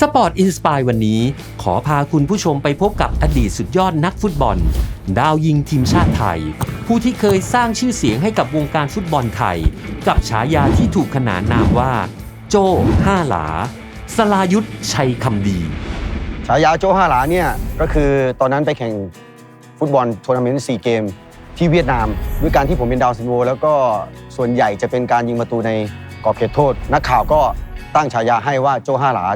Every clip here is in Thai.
สปอร์ตอินสปายวันนี้ ขอพาคุณผู้ชมไปพบกับอดีตสุดยอดนักฟุตบอล ดาวยิงทีมชาติไทย ผู้ที่เคยสร้างชื่อเสียงให้กับวงการฟุตบอลไทย กับฉายาที่ถูกขนานนามว่า โจห้าหลา สลายุทธชัยคำดีฉายาโจห้าหลาเนี่ยก็คือตอนนั้นไปแข่งฟุตบอลทัวร์นาเมนต์ซีเกม ที่เวียดนาม ด้วยการที่ผมเป็นดาวซินโวแล้วก็ส่วนใหญ่จะเป็นการยิงประตูในกรอบเขตโทษ นักข่าวก็ตั้งฉายาให้ว่าโจห้าหลา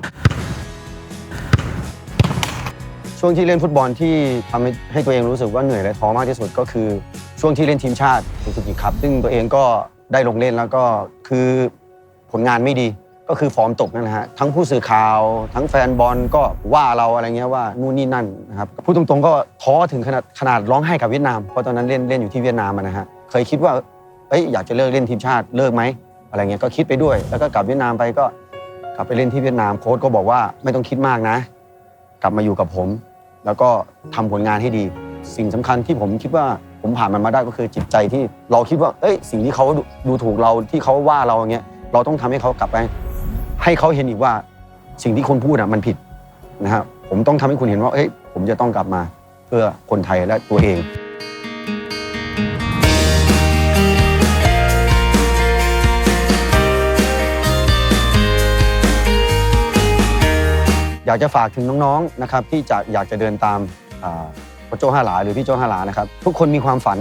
ช่วงที่เล่นฟุตบอลที่ทำให้ให้ตัวเองรู้สึกว่าเหนื่อยและท้อมากที่สุดก็คือช่วงที่เล่นทีมชาติซูซูกิครับซึ่งตัวเองก็ได้ลงเล่นแล้วก็คือผลงานไม่ดีก็คือฟอร์มตกนั่นแหละฮะทั้งผู้สื่อข่าว ทั้งแฟนบอลก็ว่าเราอะไรเงี้ยว่านู่นนี่นั่นนะครับพูดตรงๆก็ท้อถึงขนาดขนาดร้องไห้กับเวียดนามเพราะตอนนั้นเล่นเล่นอยู่ที่เวียดนามนะฮะเคยคิดว่าเอ้ยอยากจะเลิกเล่นทีมชาติเลิกไหมอะไรเงี้ยก็คิดไปด้วย แล้วก็กลับเวียดนามไปก็กลับไปเล่นที่เวียดนามโค้ชก็บอกว่าไม่ต้องคิดมากนะ กลับมาอยู่กับผม แล้วก็ทำผลงานให้ดี สิ่งสำคัญที่ผมคิดว่าผมผ่านมันมาได้ก็คือจิตใจที่เราคิดว่าเอ้ยสิ่งที่เขาดูถูกเราที่เขาว่าเราอย่างเงี้ยเราต้องทำให้เขากลับไป ให้เขาเห็นอีกว่าสิ่งที่คนพูดอะมันผิดนะครับผมต้องทำให้คุณเห็นว่าเอ้ยผมจะต้องกลับมาเพื่อคนไทยและตัวเอง อยากจะฝากถึงน้องๆนะครับที่จะอยากจะเดินตามพ่อโจ้ห้าหลาหรือพี่โจ้ห้าหลานะครับทุกคนมีความฝัน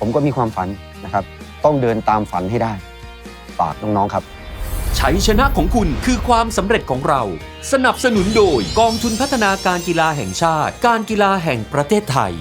ผมก็มีความฝันนะครับ ต้องเดินตามฝันให้ได้ ฝากน้องๆครับชัยชนะของคุณคือความสำเร็จของเรา สนับสนุนโดยกองทุนพัฒนาการกีฬาแห่งชาติ การกีฬาแห่งประเทศไทย